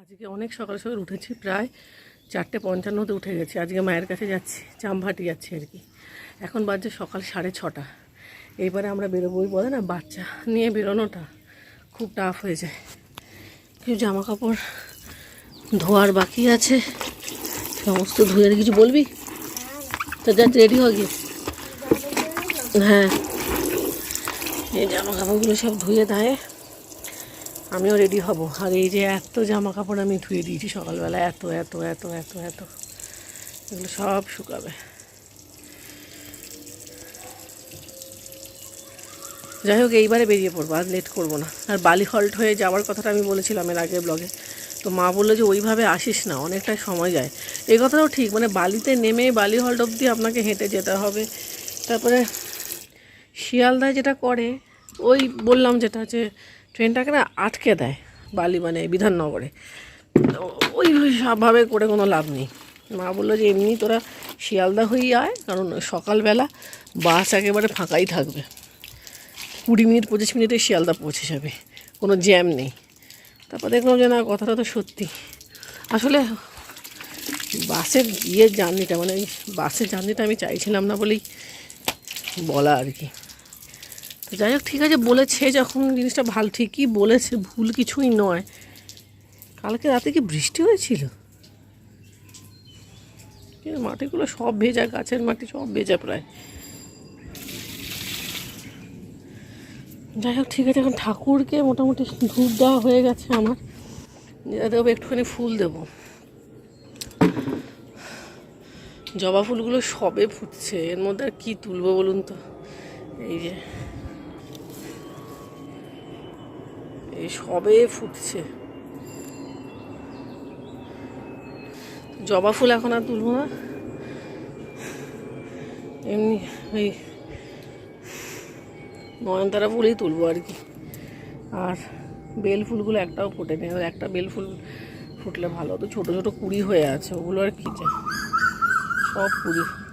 আজকে অনেক সকাল সকাল উঠেছি, প্রায় চারটে পঞ্চান্নতে উঠে গেছি। আজকে মায়ের কাছে যাচ্ছি, চামভাটি যাচ্ছি আর কি। এখন বাজছে সকাল সাড়ে ছটা। এইবারে আমরা বেরোবোই বলে না, বাচ্চা নিয়ে বেরোনোটা খুব টাফ হয়ে যায়। কিছু জামা কাপড় ধোয়ার বাকি আছে। সমস্ত ধুয়ে কিছু বলবি? তো যা রেডি হয়ে গিয়ে। হ্যাঁ। এই জামা কাপড়গুলো সব ধুয়ে দেয় আমিও রেডি হব। আর এই যে এত জামা কাপড় আমি ধুয়ে দিয়েছি সকালবেলা, এত এত এত এত এত। এগুলো সব শুকাবে। যাই হোক, এইবারে বেরিয়ে পড়ব, আর লেট করব না। আর বালি হল্ট হয়ে যাওয়ার কথাটা আমি বলেছিলাম এর আগের ব্লগে তো মা বলল যে, ওইভাবে আসিস না, অনেকটাই সময় যায়। এই কথাটাও ঠিক মানে বালিতে নেমে বালি হল্ট অবধি আপনাকে হেঁটে যেতে হবে। তারপরে শিয়ালদায় যেটা করে, ওই বললাম যেটা যে ট্রেনটাকে না আটকে দেয় বালি মানে বিধাননগরে। ওই সবভাবে করে কোনো লাভ নেই। মা বলল যে, এমনি তোরা শিয়ালদা হয়েই আয়, কারণ সকালবেলা বাস একেবারে ফাঁকাই থাকবে। কুড়ি মিনিট, পঁচিশ মিনিটে শিয়ালদা পৌঁছে যাবে। কোনো জ্যাম নেই। তারপর দেখলাম যে, না, কথাটা তো সত্যি। আসলে বাসের ইয়ের জার্নিটা মানে বাসের জার্নিটা আমি চাইছিলাম না বলেই বলা আর কি। তো যাই হোক, ঠিক আছে, বলেছে যখন জিনিসটা ভালো ঠিকই বলেছে, ভুল কিছুই নয়। কালকে রাতে কি বৃষ্টি হয়েছিল? মাটিগুলো সব ভেজা, গাছের মাটি সব ভেজা প্রায়। যাই হোক, ঠিক আছে, এখন ঠাকুরকে মোটামুটি ধূপ দেওয়া হয়ে গেছে আমার। দেবো একটুখানি ফুল দেবো। জবা ফুলগুলো সবে ফুটছে, এর মধ্যে আর কী তুলবো বলুন তো? এই যে। এই সবে ফুটছে। জবা ফুল এখন আর তুলবো না। এমনি ওই নয়নতারা ফুলই তুলবো আর কি। আর বেল ফুলগুলো একটাও ফোটেনি আর একটা বেল ফুল ফুটলে ভালো। হতো ছোটো ছোটো কুড়ি হয়ে আছে। ওগুলো আর কি চাই? সব কুড়ি।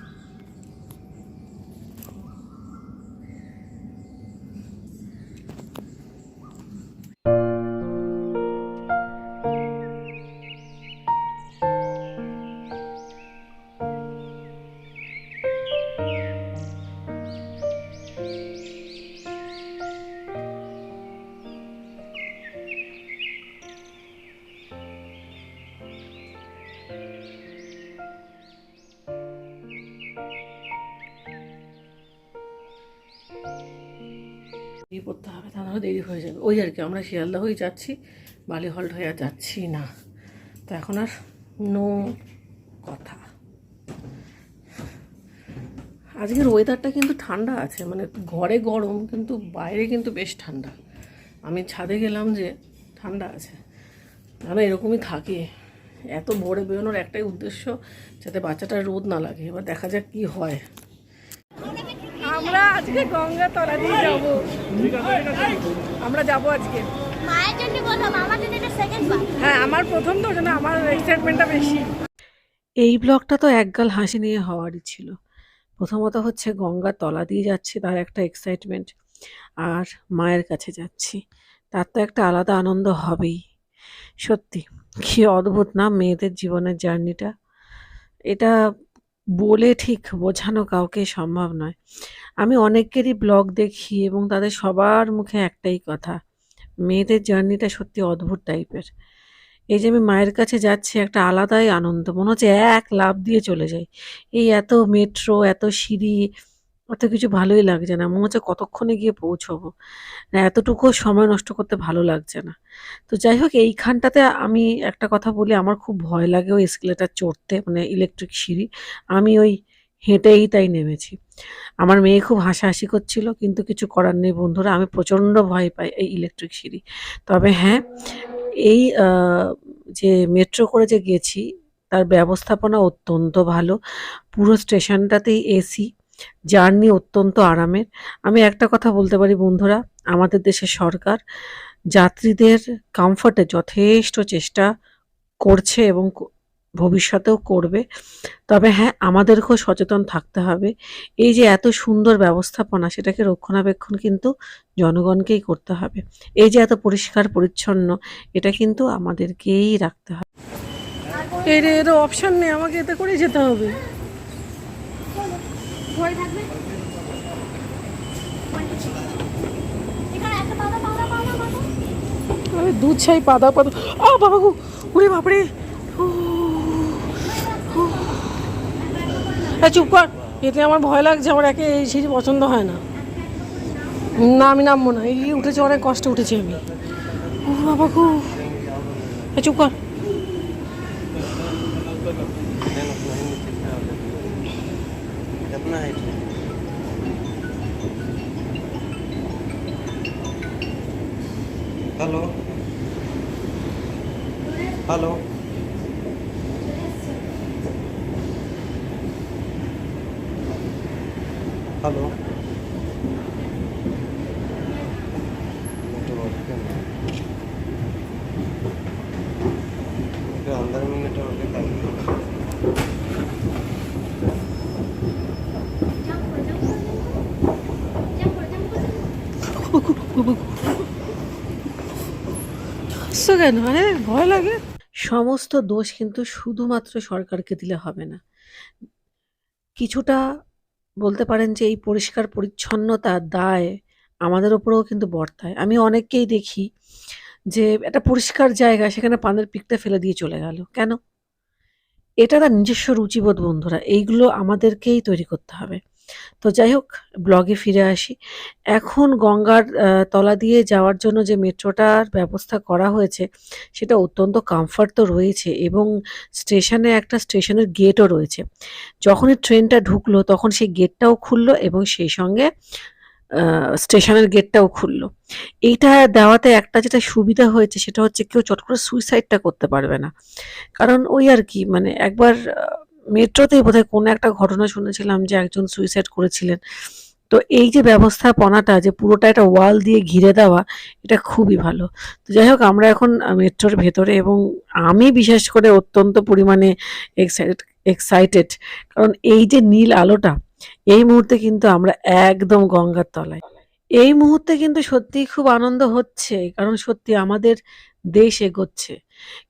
ওই আর কি, আমরা শিয়ালদা হয়ে যাচ্ছি, বালি হল্ট হয়ে যাচ্ছি না। তো এখন আর নো কথা। আজকের ওয়েদারটা কিন্তু ঠান্ডা আছে মানে ঘরে গরম, কিন্তু বাইরে কিন্তু বেশ ঠান্ডা। আমি ছাদে গেলাম যে ঠান্ডা আছে। আমি এরকমই থাকি। এত ভোরে বেরোনোর একটাই উদ্দেশ্য যাতে বাচ্চাটার রোদ না লাগে। এবার দেখা যাক কি হয়। আজকে গঙ্গা তলা দিয়ে যাব। আমরা যাব আজকে। মায়ের জন্য বললাম আমার জন্য এটা সেকেন্ড হ্যাঁ আমার প্রথম তো জন্য আমার এক্সাইটমেন্টটা বেশি। এই ব্লগটা তো একগাল হাসি নিয়ে হওয়ারই ছিল। প্রথমত হচ্ছে গঙ্গার তলা দিয়ে যাচ্ছি তার একটা এক্সাইটমেন্ট আর মায়ের কাছে যাচ্ছি তার তো একটা আলাদা আনন্দ হবেই। সত্যি কি অদ্ভুত না মেয়েদের জীবনের জার্নিটা। এটা বলে ঠিক বোঝানো কাউকে সম্ভব নয়। আমি অনেকেরই ব্লগ দেখি এবং তাদের সবার মুখে একটাই কথা, মেয়েদের জার্নিটা সত্যি অদ্ভুত টাইপের। এই যে আমি মায়ের কাছে যাচ্ছি, একটা আলাদাই আনন্দ, মনে হচ্ছে এক লাভ দিয়ে চলে যাই। এই এত মেট্রো, এত সিঁড়ি এত কিছু ভালোই লাগছে না। মনে হচ্ছে কতক্ষণে গিয়ে পৌঁছবো। এতটুকু সময় নষ্ট করতে ভালো লাগছে না। তো যাই হোক, এইখানটাতে আমি একটা কথা বলি, আমার খুব ভয় লাগে ওই এসকেলেটার চড়তে মানে ইলেকট্রিক সিঁড়ি। আমি ওই হেঁটেই তাই নেমেছি। আমার মেয়ে খুব হাসাহাসি করছিল, কিন্তু কিছু করার নেই বন্ধুরা, আমি প্রচণ্ড ভয় পাই এই ইলেকট্রিক সিঁড়ি। তবে হ্যাঁ এই যে মেট্রো করে যে গেছি, তার ব্যবস্থাপনা অত্যন্ত ভালো। পুরো স্টেশনটাতেই এসি জার্নি অত্যন্ত আরামের। আমি একটা কথা বলতে পারি বন্ধুরা, আমাদের দেশের সরকার যাত্রীদের কমফর্টে যথেষ্ট চেষ্টা করছে এবং ভবিষ্যতেও করবে। তবে হ্যাঁ আমাদেরকেও সচেতন থাকতে হবে। এই যে এত সুন্দর ব্যবস্থাপনা, সেটাকে রক্ষণাবেক্ষণ কিন্তু জনগণকেই করতে হবে। এই যে এত পরিষ্কার, পরিচ্ছন্ন, এটা কিন্তু আমাদেরকেই রাখতে হবে। এর অপশন নেই, আমাকে এতে করেই যেতে হবে। ঘরে থাকবে? আমি দুধ ছাই পাদা পাদা আ, বাবা গো! ওরে বাপরে। চুপ কর। এতে আমার ভয় লাগছে, আমার একে এই সিঁড়ি পছন্দ হয় না। না, আমি নামবো না। এই উঠেছে, অনেক কষ্ট উঠেছি আমি। ও, বাবা গো! চুপ কর। কেন? আরে, ভয় লাগে। সমস্ত দোষ কিন্তু শুধুমাত্র সরকারকে দিলে হবে না। কিছুটা বলতে পারেন যে এই পরিষ্কার পরিচ্ছন্নতা, দায় আমাদের ওপরেও কিন্তু বর্তায়। আমি অনেককেই দেখি যে একটা পরিষ্কার জায়গা, সেখানে পানের পিকটা ফেলে দিয়ে চলে গেল। কেন? এটা তার নিজস্ব রুচিবোধ, বন্ধুরা। এইগুলো আমাদেরকেই তৈরি করতে হবে। তো যাই হোক ব্লগে ফিরে আসি। এখন গঙ্গার তলা দিয়ে যাওয়ার জন্য যে মেট্রোটার ব্যবস্থা করা হয়েছে, সেটা অত্যন্ত কমফর্ট তো রয়েছে এবং স্টেশনে একটা স্টেশনের গেটও রয়েছে। যখনই ট্রেনটা ঢুকলো, তখন সেই গেটটাও খুললো এবং সেই সঙ্গে স্টেশনের গেটটাও খুললো। এইটা দেওয়াতে একটা যেটা সুবিধা হয়েছে, সেটা হচ্ছে কেউ চট করে সুইসাইডটা করতে পারবে না। কারণ ওই আর কি মানে একবার মেট্রোতেই বোধহয় কোনো একটা ঘটনা শুনেছিলাম যে একজন সুইসাইড করেছিলেন। তো এই যে ব্যবস্থাপনাটা, যে পুরোটা একটা ওয়াল দিয়ে ঘিরে দেওয়া, এটা খুবই ভালো। তো যাই হোক, আমরা এখন মেট্রোর ভেতরে এবং আমি বিশেষ করে অত্যন্ত পরিমাণে এক্সাইটেড এক্সাইটেড কারণ এই যে নীল আলোটা, এই মুহূর্তে কিন্তু আমরা একদম গঙ্গার তলায়। এই মুহূর্তে কিন্তু সত্যিই খুব আনন্দ হচ্ছে, কারণ সত্যি আমাদের দেশ এগোচ্ছে।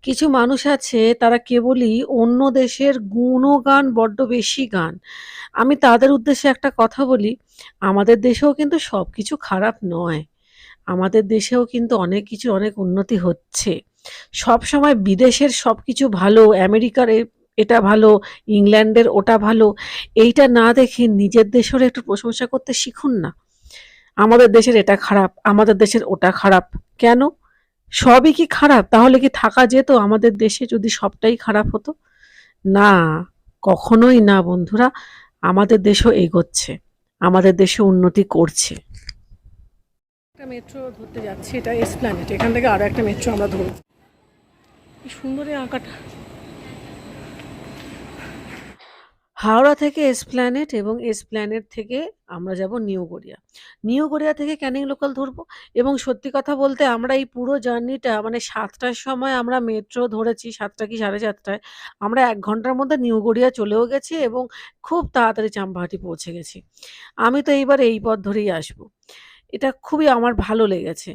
কিছু মানুষ আছে, তারা কেবলই অন্য দেশের গুণগান, বড্ড বেশি গান। আমি তাদের উদ্দেশ্যে একটা কথা বলি, আমাদের দেশেও কিন্তু সব কিছু খারাপ নয়। আমাদের দেশেও কিন্তু অনেক কিছু অনেক উন্নতি হচ্ছে। সব সময় বিদেশের সব কিছু ভালো, আমেরিকার এটা ভালো, ইংল্যান্ডের ওটা ভালো, এইটা না দেখে নিজের দেশের একটু প্রশংসা করতে শিখুন না। আমাদের দেশের এটা খারাপ, আমাদের দেশের ওটা খারাপ। কেন? সবই কি খারাপ? তাহলে কি থাকা যেত আমাদের দেশে যদি সবটাই খারাপ হতো? না, কখনোই না বন্ধুরা। আমাদের দেশও এগোচ্ছে। আমাদের দেশে উন্নতি করছে। একটা মেট্রো ধরতে যাচ্ছি। এটা এসপ্ল্যানেট এখান থেকে আরও একটা মেট্রো আমরা ধরব। কি সুন্দর আঁকাটা। হাওড়া থেকে এসপ্ল্যানেট এবং এসপ্ল্যানেট থেকে আমরা যাব নিউ গড়িয়া নিউ গড়িয়া থেকে ক্যানিং লোকাল ধরবো? এবং সত্যি কথা বলতে আমরা এই পুরো জার্নিটা মানে সাতটার সময় আমরা মেট্রো ধরেছি, সাতটা কি সাড়ে সাতটায়। আমরা এক ঘণ্টার মধ্যে নিউ গড়িয়া চলেও গেছি এবং খুব তাড়াতাড়ি চাম্পাহাটি পৌঁছে গেছি। আমি তো এইবার এই পথ ধরেই আসব। এটা খুবই আমার ভালো লেগেছে।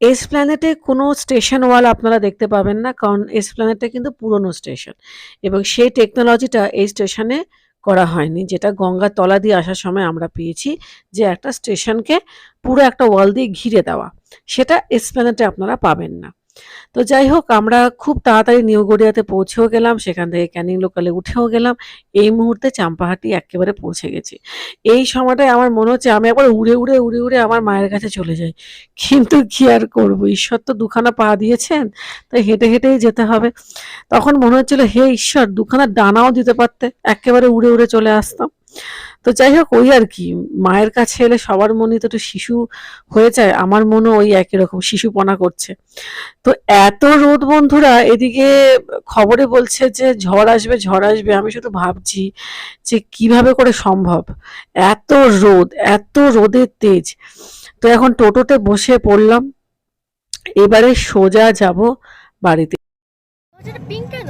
এসপ্ল্যানেটে কোনো স্টেশন ওয়াল আপনারা দেখতে পাবেন না, কারণ এসপ্ল্যানেটটা কিন্তু পুরনো স্টেশন এবং সেই টেকনোলজিটা এই স্টেশনে করা হয়নি, যেটা গঙ্গা তলা দিয়ে আসার সময় আমরা পেয়েছি যে একটা স্টেশনকে পুরো একটা ওয়াল দিয়ে ঘিরে দেওয়া। সেটা এসপ্ল্যানেটে আপনারা পাবেন না। তো যাই হোক আমরা খুব তাড়াতাড়ি নিউ গড়িয়াতে পৌঁছেও গেলাম, সেখান থেকে ক্যানিং লোকালে উঠেও গেলাম। এই মুহূর্তে চাম্পাহাটি একেবারে পৌঁছে গেছি। এই সময়টায় আমার মনে হচ্ছে আমি একবার উড়ে উড়ে উড়ে উড়ে আমার মায়ের কাছে চলে যাই। কিন্তু কি আর করব? ঈশ্বর তো দুখানা পা দিয়েছেন, তাই হেঁটে, হেঁটেই যেতে হবে। তখন মনে হচ্ছিল, হে ঈশ্বর, দুখানা ডানাও দিতে পারতে। একেবারে উড়ে উড়ে চলে আসতাম। তো যাই হোক ওই আর কি। মায়ের কাছে এলে সবার মনে তো একটু শিশু হয়ে যায় আমার মনও ওই একই রকম শিশুপনা করছে। তো এত রোদ বন্ধুরা এদিকে খবরে বলছে যে ঝড় আসবে ঝড় আসবে আমি শুধু ভাবছি যে কীভাবে করে সম্ভব। এত রোদ এত রোদের তেজ। তো এখন টোটোতে বসে পড়লাম এবারে সোজা যাব বাড়িতে। পিঙ্ক কেন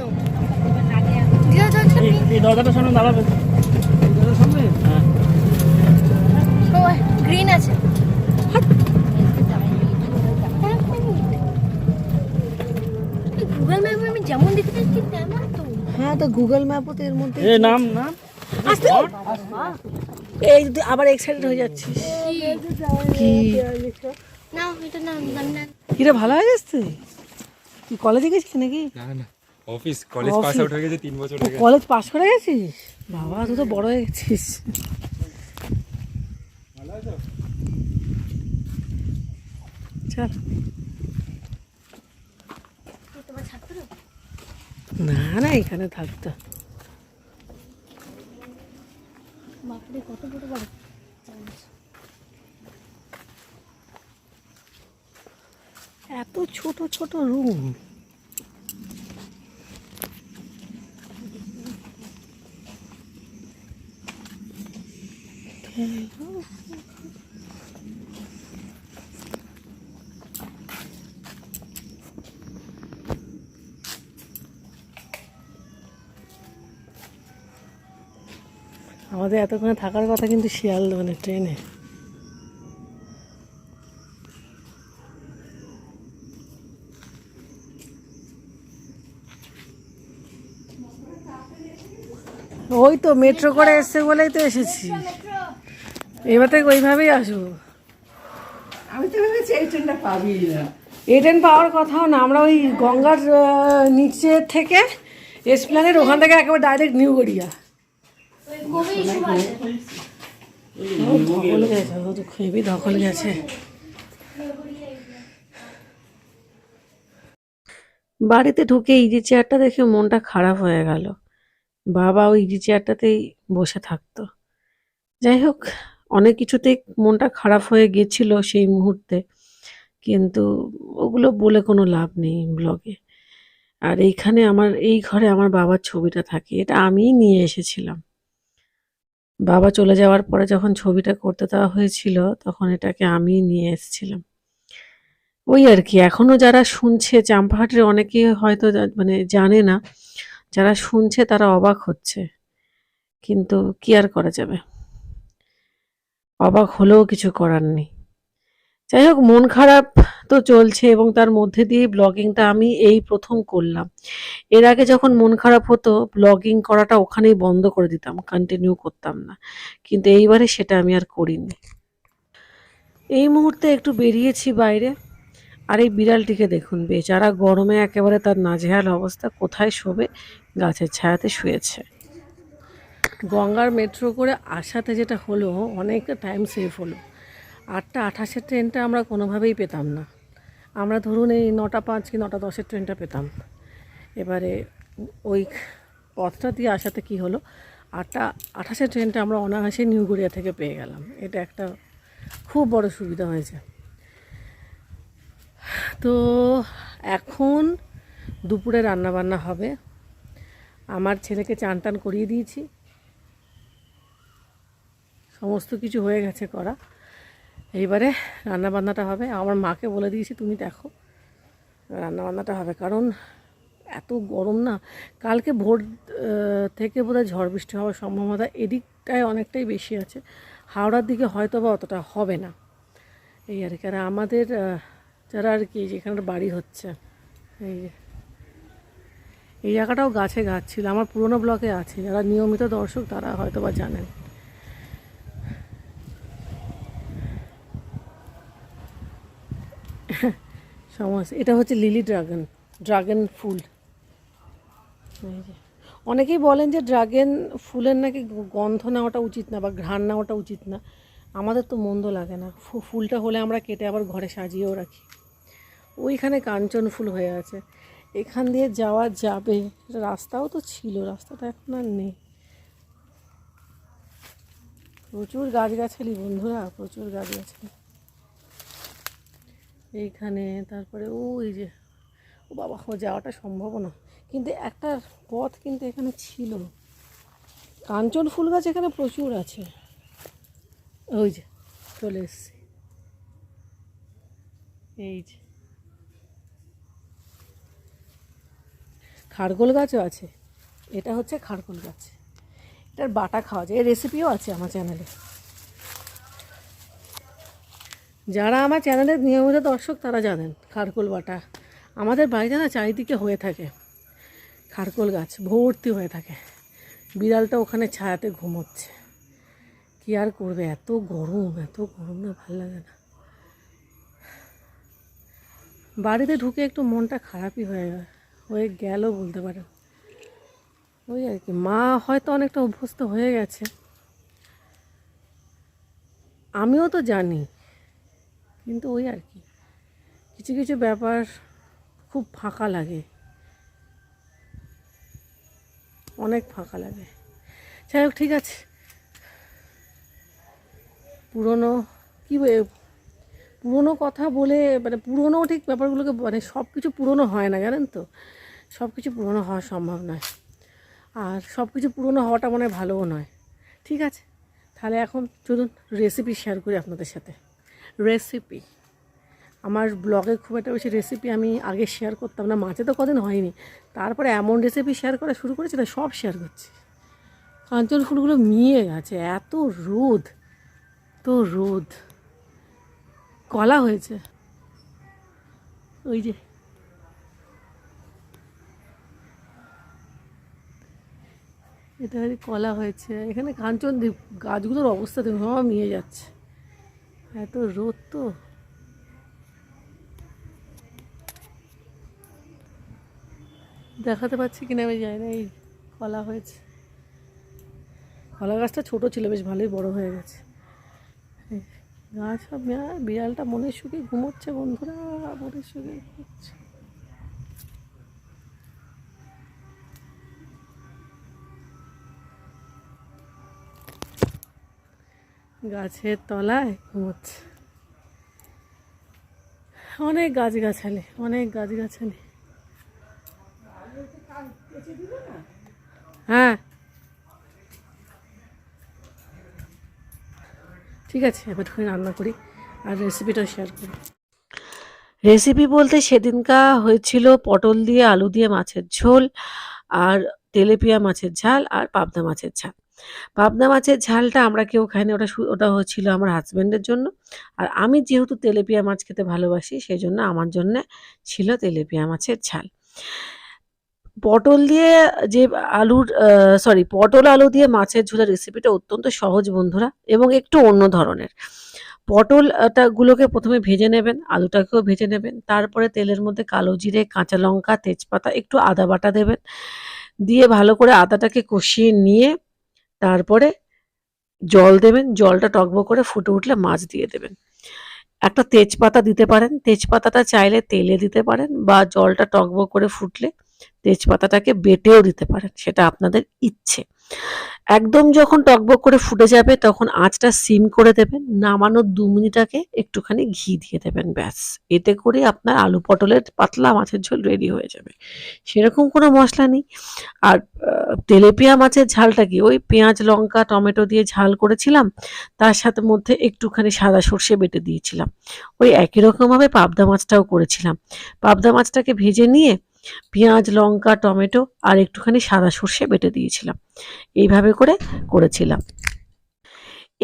এই- এই দরজাটার সামনে দাঁড়াবে দরজাটার সামনে হ্যাঁ ও গ্রিন আছে। গুগল ম্যাপে আমি যেমন দেখতে পাচ্ছি তেমন তো। হ্যাঁ তো গুগল ম্যাপও তো এর মধ্যে এ নাম নাম। আসতে। এই তুই আবার এক্সাইটেড হয়ে যাচ্ছিস। কি? না এটা না না না কিরে ভালো হয়ে গেছিস তুই তুই কলেজে গেছিস নাকি? না না অফিস কলেজ পাস? আউট হয়ে গেছে তিন বছর হয়ে গেছে। কলেজ পাস করে গেছিস? বাবা তুই তো বড় হয়ে গেছিস। চল। না না এখানে থাকতো। বাপরে কত বড় বড়? এত ছোট ছোট রুম আমাদের এতক্ষণে থাকার কথা কিন্তু শিয়াল মানে ট্রেনে। ওই তো মেট্রো করে এসছে বলেই তো এসেছি। এবার থেকে ওইভাবেই আসব। আমি তো ভেবেছি এই ট্রেনটা পাবি না। এই ট্রেন পাওয়ার কথাও না আমরা ওই গঙ্গার নিচে থেকে এসপ্ল্যানের ওখান থেকে একেবারে ডাইরেক্ট নিউ গড়িয়া ধকল গেছে খুবই ধকল গেছে। বাড়িতে ঢুকে ইজি চেয়ারটা দেখে মনটা খারাপ হয়ে গেল। বাবা ওই ইজি চেয়ারটাতেই বসে থাকতো। যাই হোক অনেক কিছুতেই মনটা খারাপ হয়ে গেছিল সেই মুহূর্তে। কিন্তু ওগুলো বলে কোনো লাভ নেই ব্লগে। আর এইখানে আমার, এই ঘরে আমার বাবার ছবিটা থাকে, এটা আমিই নিয়ে এসেছিলাম। বাবা চলে যাওয়ার পরে যখন ছবিটা করতে দেওয়া হয়েছিল, তখন এটাকে আমিই নিয়ে এসেছিলাম। ওই আর কি, এখনও যারা শুনছে, চাম্পাহাটের অনেকে হয়তো মানে জানে না, যারা শুনছে তারা অবাক হচ্ছে। কিন্তু কি আর করা যাবে? অবাক হলেও কিছু করার নেই। যাই হোক, মন খারাপ তো চলছে এবং তার মধ্যে দিয়ে ব্লগিংটা আমি এই প্রথম করলাম। এর আগে যখন মন খারাপ হতো, ব্লগিং করাটা ওখানেই বন্ধ করে দিতাম কন্টিনিউ করতাম না। কিন্তু এইবারে সেটা আমি আর করিনি। এই মুহূর্তে একটু বেরিয়েছি বাইরে। আর এই বিড়ালটিকে দেখুন বেচারা গরমে একেবারে তার নাজেহাল অবস্থা, কোথায় শোবে? গাছের ছায়াতে শুয়েছে। গঙ্গার মেট্রো করে আসাতে যেটা হলো অনেকটা টাইম সেভ হলো। আটটা আঠাশের ট্রেনটা আমরা কোনোভাবেই পেতাম না। আমরা ধরুন এই নটা পাঁচ কি নটা দশের ট্রেনটা পেতাম। এবারে ওই পথটা দিয়ে আসাতে কি হলো, আটটা আঠাশের ট্রেনটা আমরা অনায়াসে নিউ গড়িয়া থেকে পেয়ে গেলাম। এটা একটা খুব বড় সুবিধা হয়েছে। তো এখন দুপুরে রান্নাবান্না হবে। আমার ছেলেকে চান টান করিয়ে দিয়েছি। সমস্ত কিছু হয়ে গেছে করা। এইবারে রান্নাবান্নাটা হবে। আমার মাকে বলে দিয়েছি, তুমি দেখো রান্নাবান্নাটা হবে। কারণ এত গরম না। কালকে ভোর থেকে বোধহয় ঝড় বৃষ্টি হওয়ার সম্ভাবনা এদিকটায় অনেকটাই বেশি আছে। হাওড়ার দিকে হয়তো বা অতটা হবে না। এই আর কি। আর আমাদের যারা আর কি যেখানে বাড়ি হচ্ছে, এই এই জায়গাটাও গাছে গাছ ছিল। আমার পুরনো ব্লকে আছে। যারা নিয়মিত দর্শক তারা হয়তো বা জানেন। সমস্যা এটা হচ্ছে লিলি ড্রাগন ড্রাগন ফুল। অনেকেই বলেন যে ড্রাগন ফুলের নাকি গন্ধ নেওয়াটা উচিত না বা ঘ্রাণ নেওয়াটা উচিত না। আমাদের তো মন্দ লাগে না। ফুলটা হলে আমরা কেটে আবার ঘরে সাজিয়েও রাখি। ওইখানে কাঞ্চন ফুল হয়ে আছে। এখান দিয়ে যাওয়া যাবে। রাস্তাও তো ছিল, রাস্তাটা এখন আর নেই। প্রচুর গাছগাছালি বন্ধুরা, প্রচুর গাছগাছালি। এইখানে, তারপরে ওই যে, ও বাবা যাওয়াটা সম্ভব না। কিন্তু একটা পথ কিন্তু এখানে ছিল কাঞ্চন ফুল গাছ এখানে প্রচুর আছে। ওই যে, চলে এসছি। এই যে। খারগোল গাছও আছে। এটা হচ্ছে খারকুল গাছ। এটার বাটা খাওয়া যায়। এর রেসিপিও আছে আমার চ্যানেলে যারা আমার চ্যানেলের নিয়মিত দর্শক তারা জানেন খারকোল বাটা। আমাদের বাড়িতে না চারিদিকে হয়ে থাকে খারকোল গাছ, ভর্তি হয়ে থাকে। বিড়ালটা ওখানে ছায়াতে ঘুমোচ্ছে। কি আর করবে? এত গরম এত গরম না, ভালো লাগে না। বাড়িতে ঢুকে একটু মনটা খারাপই হয়ে হয়ে গেল বলতে পারেন। ওই আর কি, মা হয়তো অনেকটা অভ্যস্ত হয়ে গেছে। আমিও তো জানি কিন্তু ওই আর কি। কিছু কিছু ব্যাপার খুব ফাঁকা লাগে। অনেক ফাঁকা লাগে। যাই হোক, ঠিক আছে। পুরনো কী পুরনো কথা বলে মানে পুরনো ঠিক ব্যাপারগুলোকে মানে সব কিছু পুরনো হয় না, জানেন তো? সব কিছু পুরনো হওয়া সম্ভব নয়। আর সব কিছু পুরনো হওয়াটা মনে হয় ভালোও নয়। ঠিক আছে? তাহলে এখন চলুন রেসিপি শেয়ার করি আপনাদের সাথে। রেসিপি আমার ব্লগে খুব একটা বেশি রেসিপি আমি আগে শেয়ার করতাম না, মাঝে তো কদিন হয়নি। তারপরে এমন রেসিপি শেয়ার করা শুরু করেছি না সব শেয়ার করছি। কাঞ্চন ফুলগুলো মিয়ে গেছে, এত রোদ তো রোদ। কলা হয়েছে। ওই যে। এটা কলা হয়েছে। এখানে কাঞ্চন গাছগুলোর অবস্থা দেখুন, সব নিয়ে যাচ্ছে। এত রোদ তো। দেখাতে পাচ্ছি কিনা আমি জানি না, এই কলা হয়েছে। কলা গাছটা ছোট ছিল, বেশ ভালোই বড় হয়ে গেছে। গাছ বিড়ালটা মনের সুখে ঘুমোচ্ছে বন্ধুরা, মনের সুখে ঘুমোচ্ছে। গাছের তলায় ঘুমোচ্ছে। অনেক গাছগাছালি অনেক গাছগাছালি। হ্যাঁ। ঠিক আছে, এবার একটু রান্না করি আর রেসিপিটা শেয়ার করি। রেসিপি বলতে সেদিনকা হয়েছিল পটল দিয়ে, আলু দিয়ে মাছের ঝোল, আর তেলেপিয়া মাছের ঝাল, আর পাবদা মাছের ঝাল। পাবদা মাছের ঝালটা আমরা কেউ খাইনি, ওটা ওটা হচ্ছিল আমার হাজব্যান্ডের জন্য। আর আমি যেহেতু তেলেপিয়া মাছ খেতে ভালোবাসি সেই জন্য আমার জন্য ছিল তেলেপিয়া মাছের ঝাল। পটল দিয়ে যে আলুর সরি পটল আলু দিয়ে মাছের ঝোলের রেসিপিটা অত্যন্ত সহজ বন্ধুরা, এবং একটু অন্য ধরনের। পটলটা গুলোকে প্রথমে ভেজে নেবেন, আলুটাকেও ভেজে নেবেন, তারপরে তেলের মধ্যে কালো জিরে, কাঁচা লঙ্কা, তেজপাতা, একটু আদা বাটা দেবেন। দিয়ে ভালো করে আদাটাকে কষিয়ে নিয়ে তারপরে জল দেবেন, জলটা টকবো করে ফুটে উঠলে মাছ দিয়ে দেবেন। একটা তেজপাতা দিতে পারেন, তেজপাতাটা চাইলে তেলে দিতে পারেন বা জলটা টকবো করে ফুটলে তেজপাতাটাকে বেটেও দিতে পারেন, সেটা আপনাদের ইচ্ছে। একদম যখন টকবক করে ফুটে যাবে, তখন আঁচটা সিম করে দেবেন। নামানোর দু মিনিট আগে একটুখানি ঘি দিয়ে দেবেন, ব্যাস। এতে করে আপনার আলু পটলের পাতলা মাছের ঝোল রেডি হয়ে যাবে। সেরকম কোনো মশলা নেই। আর তেলেপিয়া মাছের ঝালটা কি? ওই পেঁয়াজ, লঙ্কা, টমেটো দিয়ে ঝাল করেছিলাম, তার সাথে মধ্যে একটুখানি সাদা সর্ষে বেটে দিয়েছিলাম। ওই একই রকমভাবে পাবদা মাছটাও করেছিলাম। পাবদা মাছটাকে ভেজে নিয়ে পেঁয়াজ, লঙ্কা, টমেটো আর একটুখানি সাদা সর্ষে বেটে দিয়েছিলাম। এইভাবে করে করেছিলাম।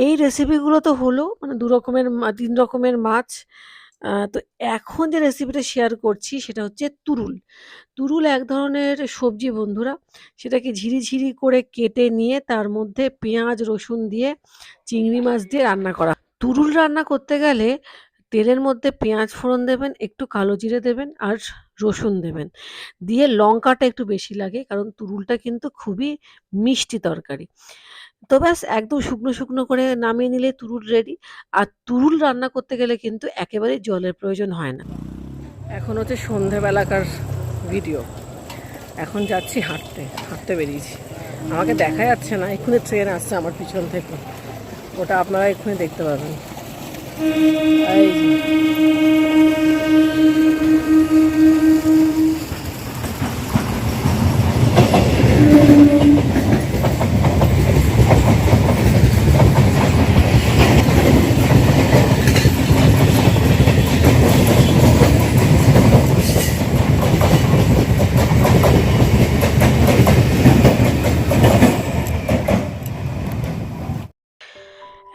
এই রেসিপিগুলো তো হলো মানে দু রকমের তিন রকমের মাছ। তো এখন যে রেসিপিটা শেয়ার করছি সেটা হচ্ছে তুরুল। তুরুল এক ধরনের সবজি বন্ধুরা, সেটাকে ঝিরিঝিরি করে কেটে নিয়ে তার মধ্যে পেঁয়াজ, রসুন দিয়ে চিংড়ি মাছ দিয়ে রান্না করা। তুরুল রান্না করতে গেলে তেলের মধ্যে পেঁয়াজ ফোড়ন দেবেন, একটু কালো জিরে দেবেন আর রসুন দেবেন। দিয়ে লঙ্কাটা একটু বেশি লাগে কারণ তুরুলটা কিন্তু খুবই মিষ্টি তরকারি। তো ব্যাস একদম শুকনো শুকনো করে নামিয়ে নিলে তুরুল রেডি আর তুরুল রান্না করতে গেলে কিন্তু একেবারে জলের প্রয়োজন হয় না। এখন হচ্ছে সন্ধেবেলাকার ভিডিও এখন যাচ্ছি হাঁটতে হাঁটতে বেরিয়েছি। আমাকে দেখা যাচ্ছে না, এক্ষুনি ট্রেন আসছে আমার পিছন থেকে। ওটা আপনারা এক্ষুনি দেখতে পাবেন।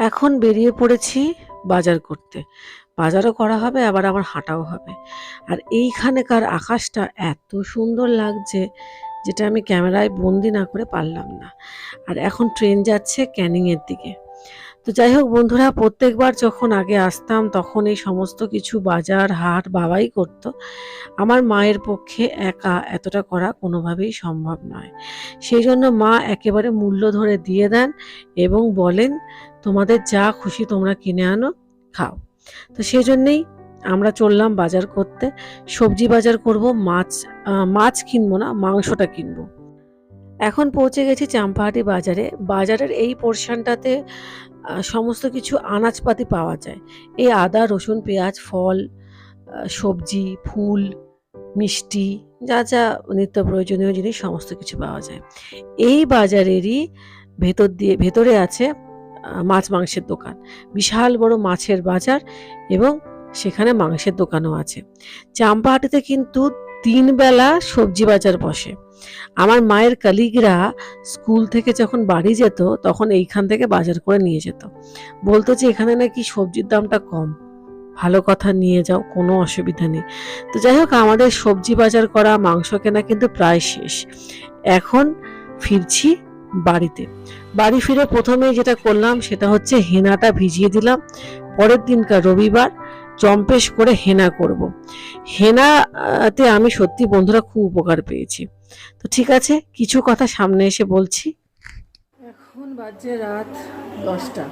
এখন বেরিয়ে পড়েছি বাজার করতে। বাজারও করা হবে, আবার আমার হাঁটাও হবে। আর এইখানেকার আকাশটা এত সুন্দর লাগছে, যেটা আমি ক্যামেরায় বন্দি না করে পারলাম না। আর এখন ট্রেন যাচ্ছে ক্যানিংয়ের দিকে। তো যাই হোক বন্ধুরা, প্রত্যেকবার যখন আগে আসতাম, তখন এই সমস্ত কিছু বাজার, হাট বাবাই করতো। আমার মায়ের পক্ষে একা এতটা করা কোনোভাবেই সম্ভব নয়। সেই জন্য মা একেবারে মূল্য ধরে দিয়ে দেন এবং বলেন তোমাদের যা খুশি তোমরা কিনে আনো, খাও। তো সেই জন্যেই আমরা চললাম বাজার করতে। সবজি বাজার করব, মাছ মাছ কিনবো না, মাংসটা কিনবো। এখন পৌঁছে গেছি চাম্পাহাটি বাজারে। বাজারের এই পোর্শনটাতে সমস্ত কিছু আনাজপাতি পাওয়া যায়। এই আদা, রসুন, পেঁয়াজ, ফল সবজি, ফুল, মিষ্টি, যা যা নিত্য প্রয়োজনীয় জিনিস সমস্ত কিছু পাওয়া যায়। এই বাজারেরই ভেতর দিয়ে, ভেতরে আছে মাছ মাংসের দোকান। বিশাল বড় মাছের বাজার এবং সেখানে মাংসের দোকানও আছে। চাম্পাহাটিতে কিন্তু তিন বেলা সবজি বাজার বসে। আমার মায়ের কালিগরা স্কুল থেকে যখন বাড়ি যেত, তখন এইখান থেকে বাজার করে নিয়ে যেত। বলতো যে, এখানে নাকি সবজির দামটা কম। ভালো কথা, নিয়ে যাও, কোনো অসুবিধা নেই। তো যাই হোক, আমাদের সবজি বাজার করা, মাংস কেনা কিন্তু প্রায় শেষ। এখন ফিরছি বাড়িতে। বাড়ি ফিরে প্রথমে যেটা করলাম সেটা হচ্ছে হেনাটা ভিজিয়ে দিলাম। পরের দিনকার রবিবার চম্পেশ করে হেনা করব। হেনাতে আমি সত্যি বন্ধুরা খুব উপকার পেয়েছি। তো ঠিক আছে, কিছু কথা সামনে এসে বলছি। এখন বাজে রাত দশটা।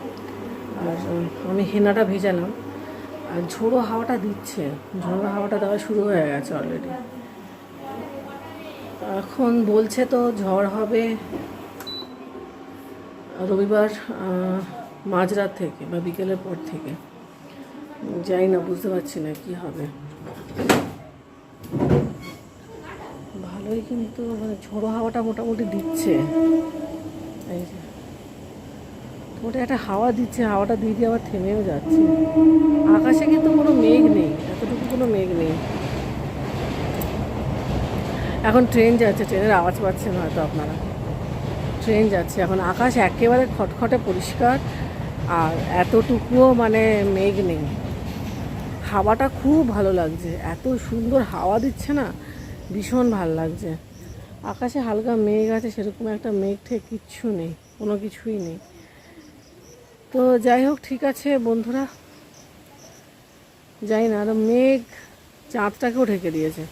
আর আমি হেনাটা ভেজালাম। আর ঝোড়ো হাওয়াটা দিচ্ছে। ঝোড়ো হাওয়াটা দেওয়া শুরু হয়ে গেছে অলরেডি এখন বলছে তো ঝড় হবে। রবিবার মাঝরাত থেকে বা বিকেলের পর থেকে। যাই না, বুঝতে পারছি না কি হবে। ভালোই কিন্তু মানে ঝোড়ো হাওয়াটা মোটামুটি দিচ্ছে। এই যে। ওটা একটা হাওয়া দিচ্ছে, হাওয়াটা দিয়ে দিয়ে আবার থেমেও যাচ্ছে। আকাশে কিন্তু কোনো মেঘ নেই, এতটুকু কোনো মেঘ নেই। এখন ট্রেন যাচ্ছে, ট্রেনের আওয়াজ পাচ্ছেন হয়তো আপনারা। ট্রেন যাচ্ছে। এখন আকাশ একেবারে খটখটে পরিষ্কার আর এতটুকুও মানে মেঘ নেই। হাওয়াটা খুব ভালো লাগছে। এত সুন্দর হাওয়া দিচ্ছে না? ভীষণ ভালো লাগছে। আকাশে হালকা মেঘ আছে, সেরকম একটা মেঘ ঠেক কিচ্ছু নেই, কোনো কিছুই নেই। তো যাই হোক, ঠিক আছে বন্ধুরা। যাই না মেঘ চাঁদটাকেও ঢেকে দিয়েছে।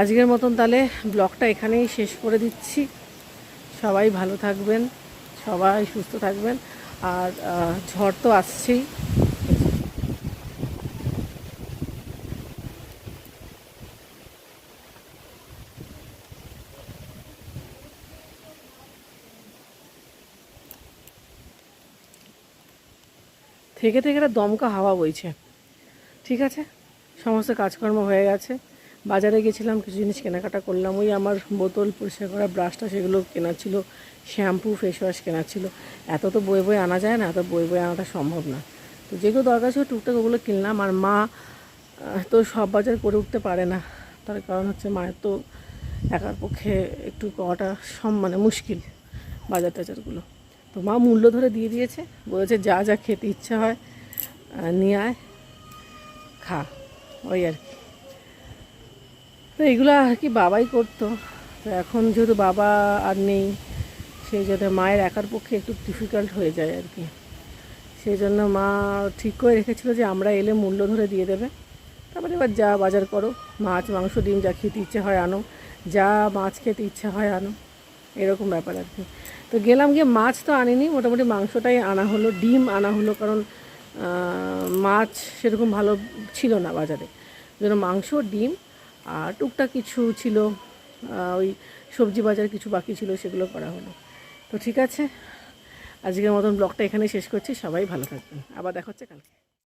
আজকের মতন তাহলে ব্লগটা এখানেই শেষ করে দিচ্ছি। সবাই ভালো থাকবেন, সবাই সুস্থ থাকবেন। আর ঝড় তো আসছেই। থেকে থেকে একটা দমকা হাওয়া বইছে। ঠিক আছে? সমস্ত কাজকর্ম হয়ে গেছে। বাজারে গেছিলাম, কিছু জিনিস কেনাকাটা করলাম। ওই আমার বোতল পরিষ্কার করা, ব্রাশটা সেগুলো কেনা ছিল। শ্যাম্পু ফেস ওয়াশ কেনা ছিল। এত তো বই বই আনা যায় না এত বই বই আনাটা সম্ভব না। তো যেগুলো দরকার ছিল টুকটাক ওগুলো কিনলাম। আর মা তো সব বাজার করে উঠতে পারে না। তার কারণ হচ্ছে মায়ের তো একার পক্ষে একটু করাটা সম মানে মুশকিল বাজার টাজারগুলো। তো মা মূল্য ধরে দিয়ে দিয়েছে। বলেছে, যা যা খেতে ইচ্ছা হয় নিয়ে আয়, খা। ওই আর কি। তো এগুলো আর কি বাবাই করতো। তো এখন যেহেতু বাবা আর নেই, সেই জন্য মায়ের একার পক্ষে একটু ডিফিকাল্ট হয়ে যায় আর কি। সেই জন্য মা ঠিক করে রেখেছিল যে আমরা এলে মূল্য ধরে দিয়ে দেবে। তারপরে এবার যা বাজার করো, মাছ, মাংস, ডিম যা খেতে ইচ্ছে হয় আনো, যা মাছ খেতে ইচ্ছে হয় আনো, এরকম ব্যাপার আর কি। তো গেলাম গিয়ে মাছ তো আনিনি, মোটামুটি মাংসটাই আনা হলো, ডিম আনা হলো, কারণ মাছ সেরকম ভালো ছিল না বাজারে। জন্য মাংস, ডিম আর টুকটাক কিছু ছিল ওই সবজি বাজার কিছু বাকি ছিল, সেগুলো করা হলো। তো ঠিক আছে, আজকের মতন ব্লগটা এখানে শেষ করছি, সবাই ভালো থাকবেন। আবার দেখা হচ্ছে কালকে।